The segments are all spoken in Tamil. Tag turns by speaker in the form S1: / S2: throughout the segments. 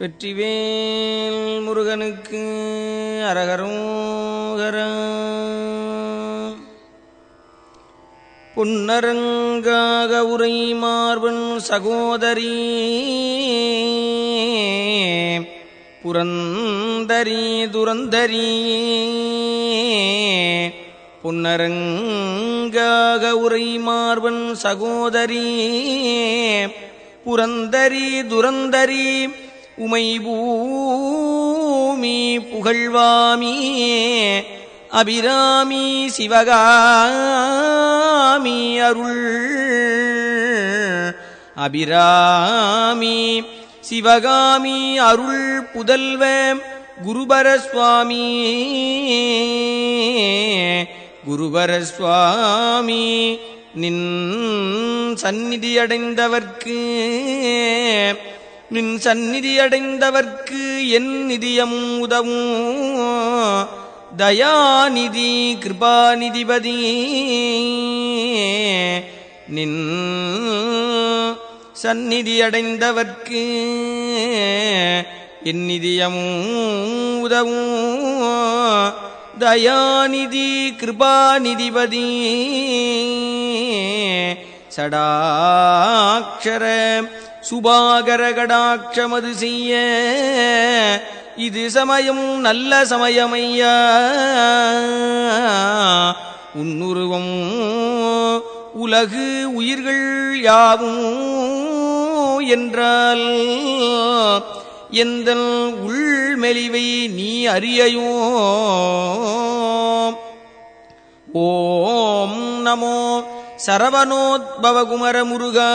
S1: வெற்றிவேல் முருகனுக்கு அரகரோகர பொன்னரங்காக உரை மார்பன் சகோதரி புரந்தரி துரந்தரி. பொன்னரங்காக உரை மார்பன் சகோதரி புரந்தரி துரந்தரி. உமை பூமி புகழ்வாமி அபிராமி சிவகாமி அருள். அபிராமி சிவகாமி அருள் புதல்வ குருபரஸ்வாமி குருபரஸ்வாமி நின் சந்நிதியடைந்தவர்க்கு நின் சந்நிதி அடைந்தவர்க்கு என் நிதியம் உதவும் தயாநிதி கிருபாநிதிபதி. நின் சந்நிதி அடைந்தவர்க்கு என் நிதியமும் உதவும் தயாநிதி கிருபாநிதிபதி. சடாட்சர சுபாகரகடாட்சமது செய்ய. இது சமயம் நல்ல சமயமையா. உன்னுருவம் உலகு உயிர்கள் யாவும் என்றால் எந்த உள்மெலிவை நீ அறியையோ? ஓம் நமோ சரவணோத்பவகுமர முருகா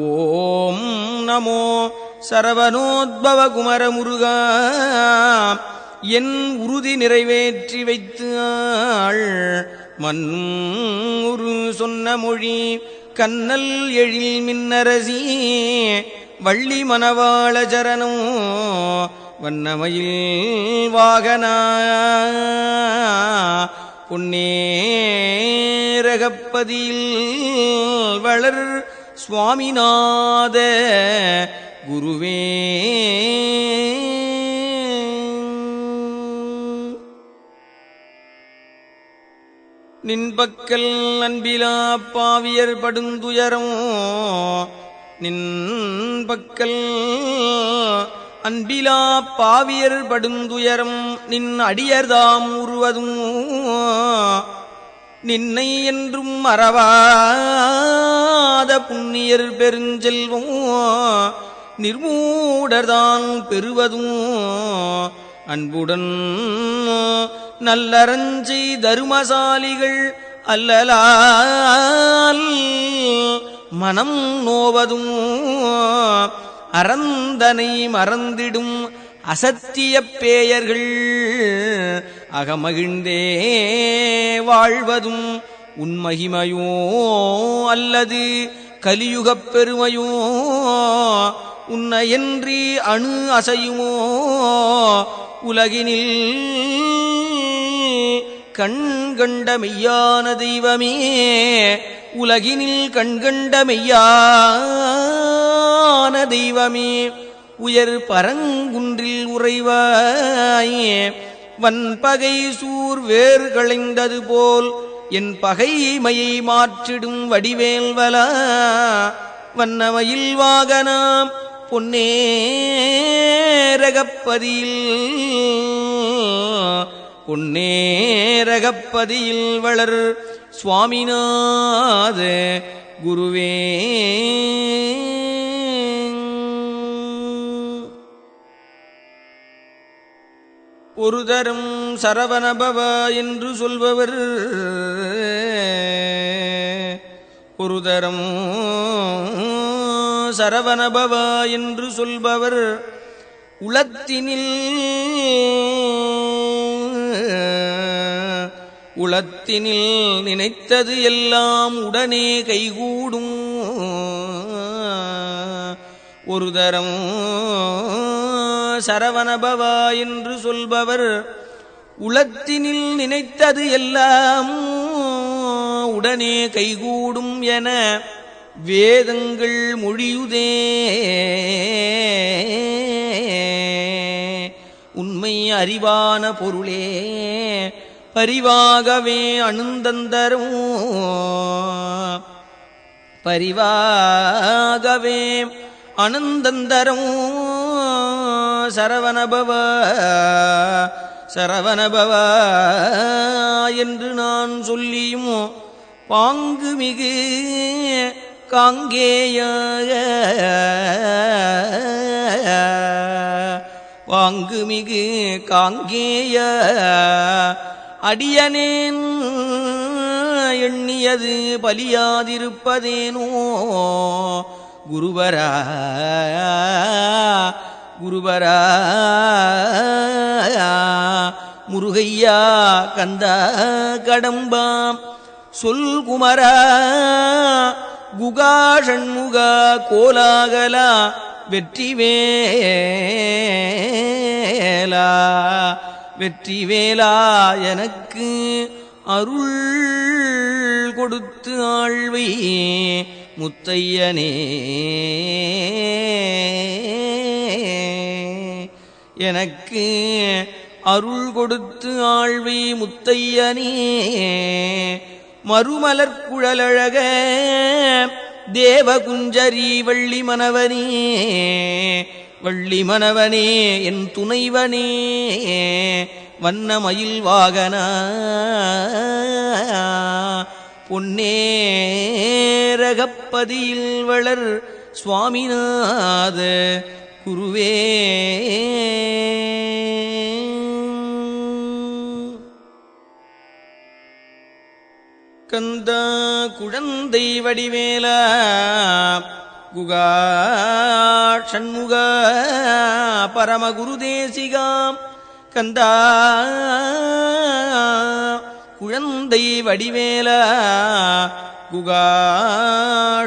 S1: ஓம் நமோ சரவணோத்பவகுமர முருகா என் உறுதி நிறைவேற்றி வைத்து ஆள் உரு சொன்ன மொழி கண்ணல் எழில் மின்னரசி. வள்ளி மணவாள சரணம் வண்ணமயில் வாகனா. பொன்னேரகப்பதியில் வளர் சுவாமிநாத குருவே. நின்பக்கல் அன்பிலா பாவியர் படுந்துயரம் நின்பக்கல் அன்பிலா பாவியர் படுந்துயரம் நின் அடியர்தாம் உருவதும் நின்னை என்றும் மறவாத புண்ணியர் பெருஞ்செல்வம் நிர்மூடர்தான் பெறுவதும் அன்புடன் நல்லரஞ்சி தருமசாலிகள் அல்லலால் மனம் நோவதும் அறந்தனை மறந்திடும் அசத்திய பேயர்கள். அகமகிழ்ந்தே வாழ்வதும் உன்மகிமையோ அல்லது கலியுகப் பெருமையோ? உன்னையன்றி அணு அசையுமோ? உலகினில் கண்கண்ட மெய்யான தெய்வமே உலகினில் கண்கண்ட மெய்யான தெய்வமே உயர் பரங்குன்றில் உறைவாயே வன்பகை சூர் வேர் களைந்தது போல் என் பகைமையை மாற்றிடும் வடிவேல்வலா வண்ணமயில் வாகனாம் பொன்னேரகப்பதியில் பொன்னேரகப்பதியில் வளர் சுவாமிநாத குருவே. ஒரு தரும் சரவணபவ என்று சொல்பவர். ஒரு தரம் சரவணபவ என்று சொல்பவர். உளத்தினில் உளத்தினில் நினைத்தது எல்லாம் உடனே கைகூடும். ஒரு தரம் சரவணபவா என்று சொல்பவர் உளத்தினில் நினைத்தது எல்லாம் உடனே கைகூடும் என வேதங்கள் மொழியுதே. உண்மை அறிவான பொருளே. பரிவாகவே அணுந்தந்தரும். பரிவாகவே அனந்தந்தரும் சரவணபவ சரவணபவ என்று நான் சொல்லியும் பாங்கு மிகு காங்கேய. காங்கேயா மிகு காங்கேய. அடியனேன் எண்ணியது பலியாதிருப்பதேனோ? குருவரா குருவரா முருகையா கந்த கடம்பாம். சொல் குமரா குகா ஷண்முக கோலாகலா வெற்றிவேலா. வெற்றி வேலா எனக்கு அருள் கொடுத்து ஆழ்வை முத்தையனே. எனக்கு அருள் கொடுத்து ஆழ்வை முத்தையனே. மறுமலர் குழலழக தேவகுஞ்சரி வள்ளி மனவனே வள்ளி மனவனே என் துணைவனே வண்ணமயில் வாகன பொன்னேரகப்பதியில் வளர் சுவாமிநாத குருவே. கந்தா குழந்தை வடிவேலா குகா ஷண்முக பரமகுரு தேசிகாம் கந்தா குழந்தை வடிவேல குகா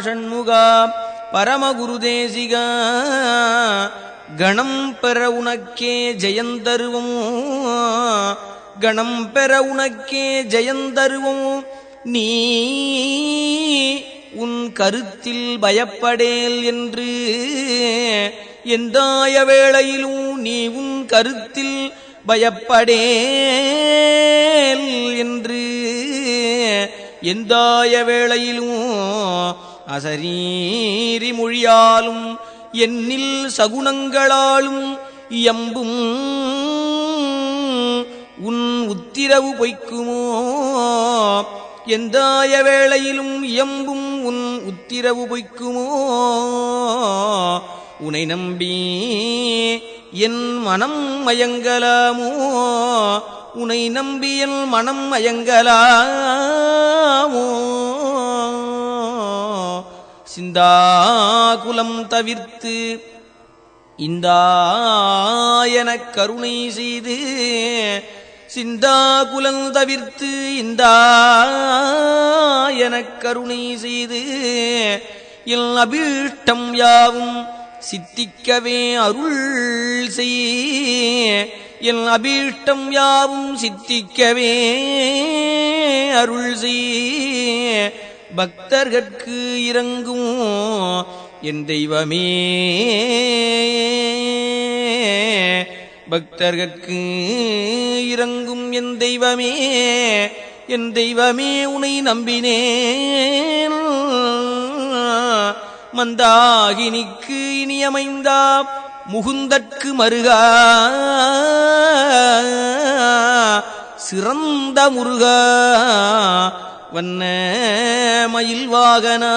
S1: ஷண்முகா பரமகுரு தேசிகா கணம் பெற உனக்கே ஜெயந்தருவோம் கணம் பெற உனக்கே ஜெயந்தருவோம் நீ உன் கருத்தில் பயப்படேல் என்று. எந்தாய வேளையிலும் நீ உன் கருத்தில் பயப்படேல் என்று. எந்தாய வேளையிலும் அசரீரி மொழியாலும் என்னில் சகுணங்களாலும் எம்பும் உன் உத்திரவு பொய்க்குமோ? எந்தாய வேளையிலும் எம்பும் உன் பொய்க்குமோ? உனை நம்பி என் மனம் மயங்கலாமோ? உனை நம்பி என் மனம் மயங்கலாமோ? சிந்தாகுலம் தவிர்த்து இந்தாயன கருணை செய்து சிந்தாகுலம் தவிர்த்து இந்தாயன கருணை செய்து என் அபீஷ்டம் யாவும் சித்திக்கவே அருள் செய் என் அபீஷ்டம் யாவும் சித்திக்கவே அருள் செய் பக்தர்கட்கு இறங்கும் என் தெய்வமே. பக்தர்கட்கு இறங்கும் என் தெய்வமே என் தெய்வமே உனை நம்பினேன். மந்தாகினிக்கு இனியமைந்தா முகுந்தற்கு மருகா. சிறந்த முருகா வண்ண மயில் வாகனா.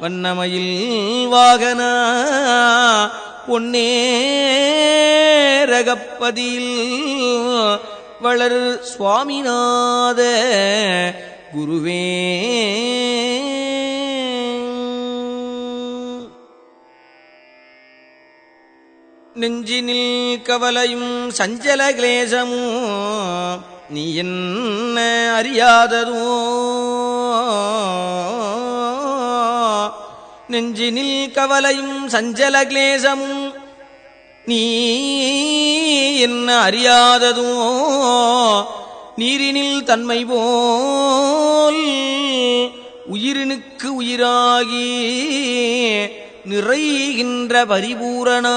S1: வண்ணமயில் வாகனா பொன்னேரகப்பதியில் வளர் சுவாமிநாத குருவே. நெஞ்சினில் கவலையும் சஞ்சல கிளேசமும் நீ என்ன அறியாததும் நெஞ்சினில் கவலையும் சஞ்சல கிளேசமும் நீ என்ன அறியாததோ நீரினில் தன்மை போல் உயிரினுக்கு உயிராகி நிறைகின்ற பரிபூரணா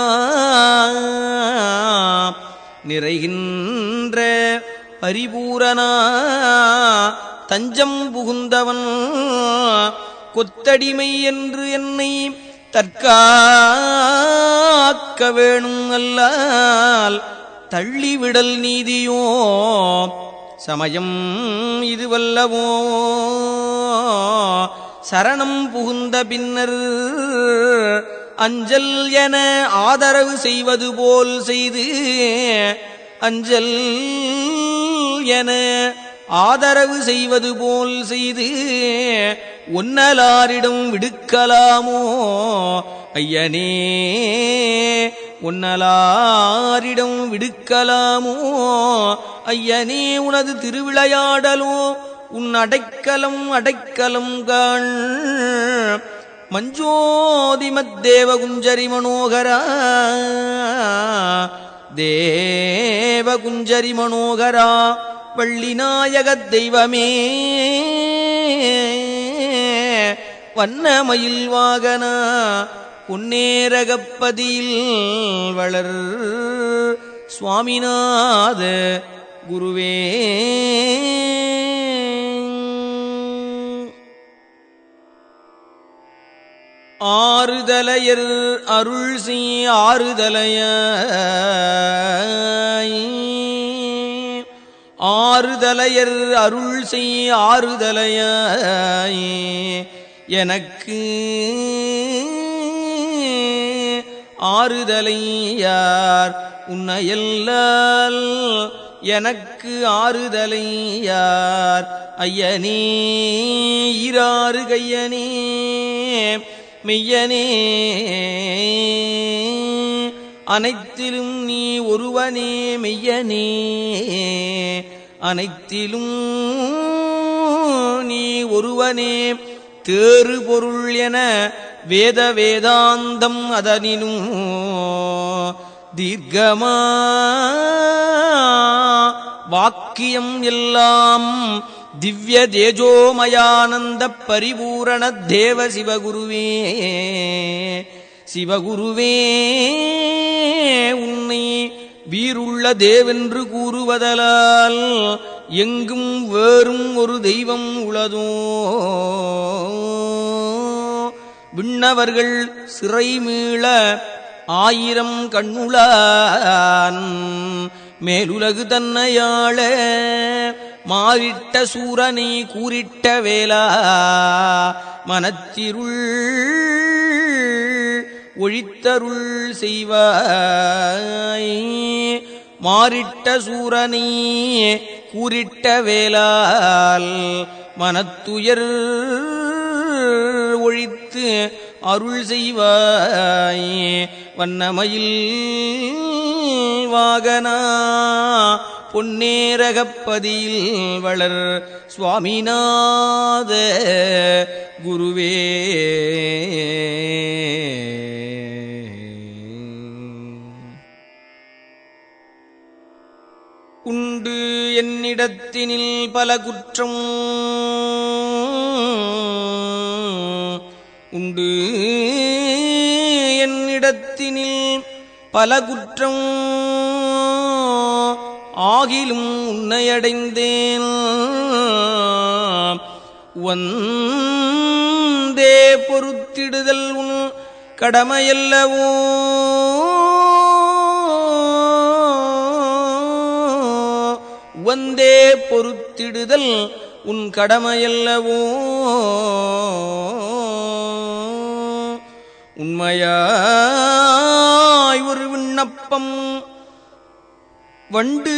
S1: நிறைகின்ற பரிபூரணா தஞ்சம் புகுந்தவன் கொத்தடிமை என்று என்னை தற்காக்க வேணும் அல்லால் தள்ளிவிடல் நீதியோ? சமயம் இதுவல்லவோ? சரணம் புகுந்த பின்னர் அஞ்சல் என ஆதரவு செய்வது போல் செய்து அஞ்சல் என ஆதரவு செய்வது போல் செய்து ஒன்னலாரிடம் விடுக்கலாமோ? ஐயனே உன்னலாரிடம் விடுக்கலாமோ? ஐயனே உனது திருவிளையாடலோ? உன் அடைக்கலம் அடைக்கலம் காண். மஞ்சோதிமத் தேவகுஞ்சரி மனோகரா. தேவகுஞ்சரி மனோகரா வள்ளிநாயகத் தெய்வமே. வண்ணமயில் வாகனா உன்னேரகப்பதியில் வளர். சுவாமிநாத குருவே. ஆறுதலையர் அருள் செய் ஆறுதலைய. ஆறுதலையர் அருள் செய் ஆறுதலைய. எனக்கு ஆறுதலை யார் உன்னையல்லால் எனக்கு ஆறுதலை யார் ஐயனே ஈராறு கையனே மெய்யனே அனைத்திலும் நீ ஒருவனே மெய்யனே அனைத்திலும் நீ ஒருவனே தேறு பொருள் என வேத வேதாந்தம் அதனினும் தீர்க்கமா வாக்கியம் எல்லாம் திவ்ய தேஜோமயானந்த பரிபூரண தேவ சிவகுருவே சிவகுருவே உன்னை வீருள்ள தேவென்று கூறுவதலால் எங்கும் வேறும் ஒரு தெய்வம் உளதோ? விண்ணவர்கள் சிறை மீள ஆயிரம் கண்ணுளான். மேலுலகு தன்னையாள மாறிட்ட சூரனை கூறிட்ட வேளா. மனத்திருள் ஒழித்தருள் செய்வாய். மாறிட்ட சூரனை கூறிட்ட வேலால் மனத்துயர் ஒழித்து அருள் செய்வாய். வண்ணமயில் வாகனா பொன்னேரகப்பதியில் வளர் சுவாமிநாத குருவே. என்னிடத்தினில் பல குற்றம் உண்டு. என்னிடத்தினில் பல குற்றம் ஆகிலும் உன்னையடைந்தேன் வந்தே பொறுத்திடுதல் உன் கடமையல்லவோ? வந்தே பொறுத்திடுதல் உன் கடமையல்லவோ? உண்மையாய் ஒரு விண்ணப்பம் வண்டு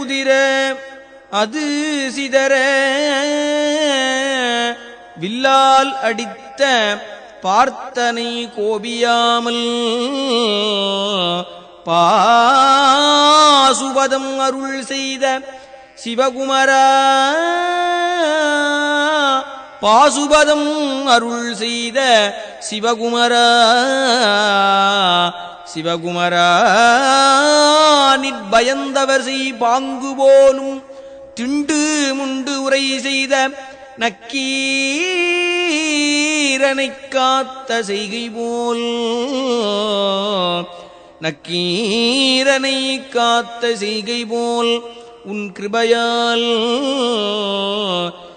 S1: உதிர அது சிதற. வில்லால் அடித்த பார்த்தனை கோபியாமல் பாசுபதம் அருள் செய்த சிவகுமரா. பாசுபதம் அருள் செய்த சிவகுமரா. சிவகுமரா நிற்பயந்தவர் செய் பாங்கு போலும் திண்டு முண்டு உரை செய்த நக்கீரனை காத்த செய்கை போல் நக்கீரனை காத்த செய்கை போல் உன் கிருபையால்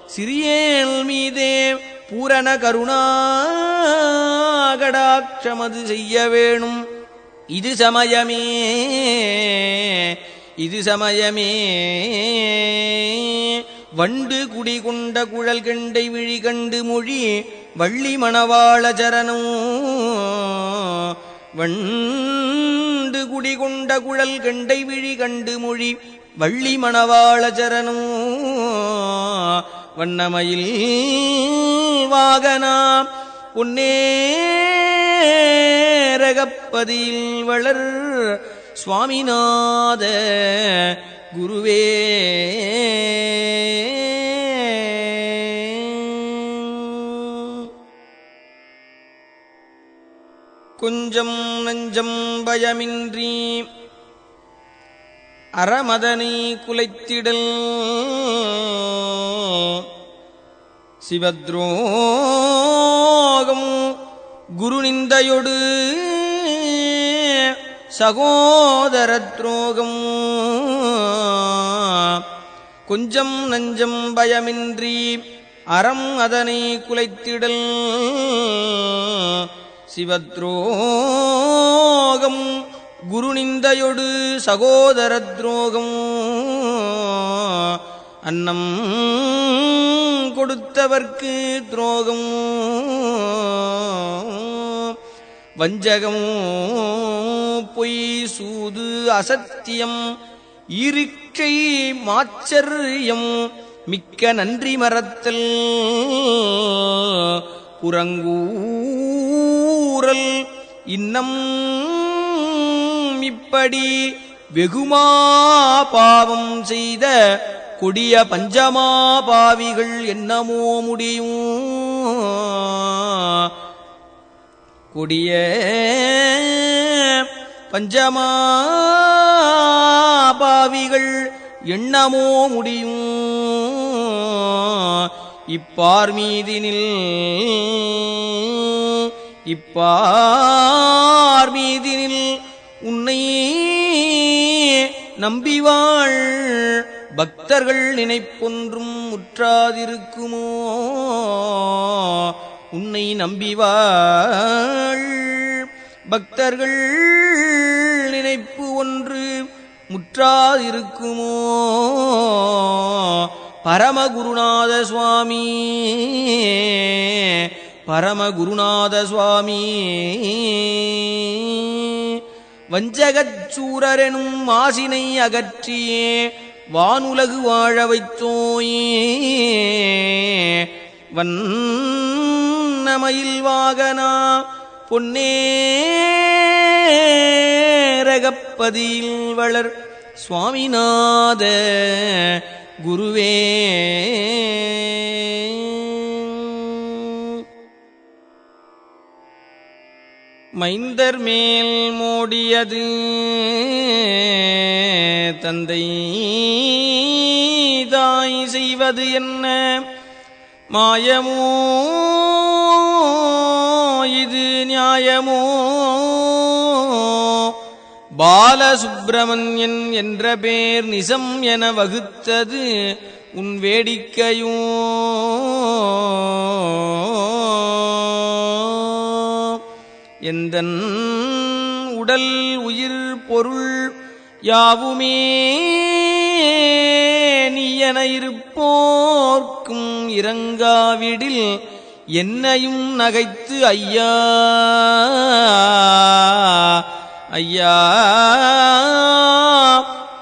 S1: சிறியேல் மீதே பூரண கருணாகடாட்சமது செய்ய வேணும். இது சமயமே இது சமயமே. வண்டு குடி கொண்ட குழல் கண்டை விழி கண்டு மொழி வள்ளி மணவாள சரணம். வண்டு குடிகொண்ட குழல் கண்டை விழி கண்டு மொழி வள்ளி மணவாள வண்ணமயில் வாகனா பொன்னேரகப்பதியில் வளர் சுவாமிநாத குருவே. கொஞ்சம் நஞ்சம் பயமின்றி அறமதனை குலைத்திடல் சிவத்ரோகம் குருநிந்தையொடு சகோதர துரோகம் கொஞ்சம் நஞ்சம் பயமின்றி அறம் அதனை குலைத்திடல் சிவத்ரோகம் குரு நிந்தையொடு சகோதர துரோகம் அன்னம் கொடுத்தவர்க்கு துரோகம். வஞ்சகம் பொய் சூது அசத்தியம். இருக்கை மாச்சரியம் மிக்க நன்றி மறத்தல். புறங்கூறல் இன்னம் இப்படி வெகுமா பாவம் செய்த கொடிய பஞ்சமா பாவிகள் என்னமோ முடியும். கொடிய பஞ்சமா பாவிகள் எண்ணமோ முடியும். இப்பார் மீதினில் இப்பார் மீதினில் உன்னை நம்பிவாள். பக்தர்கள் நினைப்பொன்றும் முற்றாதிருக்குமோ? உன்னை நம்பிவாள். பக்தர்கள் நினைப்பு ஒன்று முற்றாதிருக்குமோ? பரமகுருநாத சுவாமி பரமகுருநாத சுவாமி வஞ்சகச்சூரரெனும் மாசினை அகற்றியே வானுலகு வாழ வைத்தோயே. வண்ணமயில் வாகனா பொன்னேரகப்பதியில் வளர் சுவாமிநாத குருவே. மைந்தர் மேல் மூடியது தந்தை தாய் செய்வது என்ன? மாயமோ? இது நியாயமோ? பாலசுப்பிரமணியன் என்ற பேர் நிசம் என வகுத்தது உன் வேடிக்கையோ? எந்தன் உடல் உயிர் பொருள் யாவுமே நீ இருப்போர்க்கும் இறங்காவிடில் என்னையும் நகைத்து ஐயா ஐயா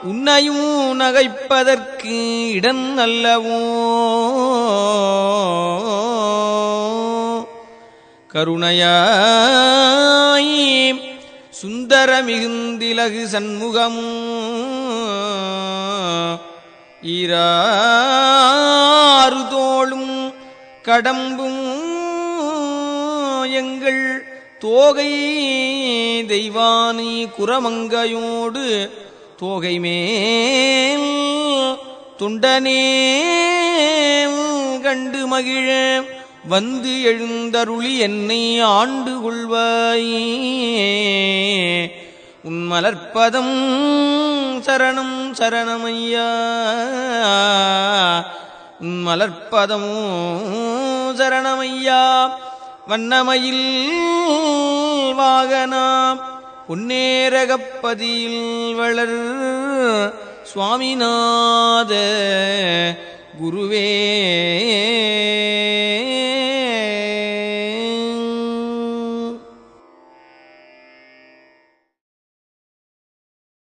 S1: உன்னையும் நகைப்பதற்கு இடம் அல்லவோ? கருணையாய் சுந்தர மிகுந்திலகு சண்முகமும் ஈராறுதோளும் கடம்பும் எங்கள் தோகை தெய்வானி குரமங்கையோடு தோகை மேல் துண்டனே கண்டு மகிழ வந்து எழுந்தருளி என்னை ஆண்டு கொள்வாயே. உன் மலர்ப்பதம் சரணம் சரணமையா. உன் மலர்ப்பதம் சரணமையா. வண்ணமயில் வாகனாம் உன்னேரகப்பதியில் வளர் சுவாமிநாத குருவே.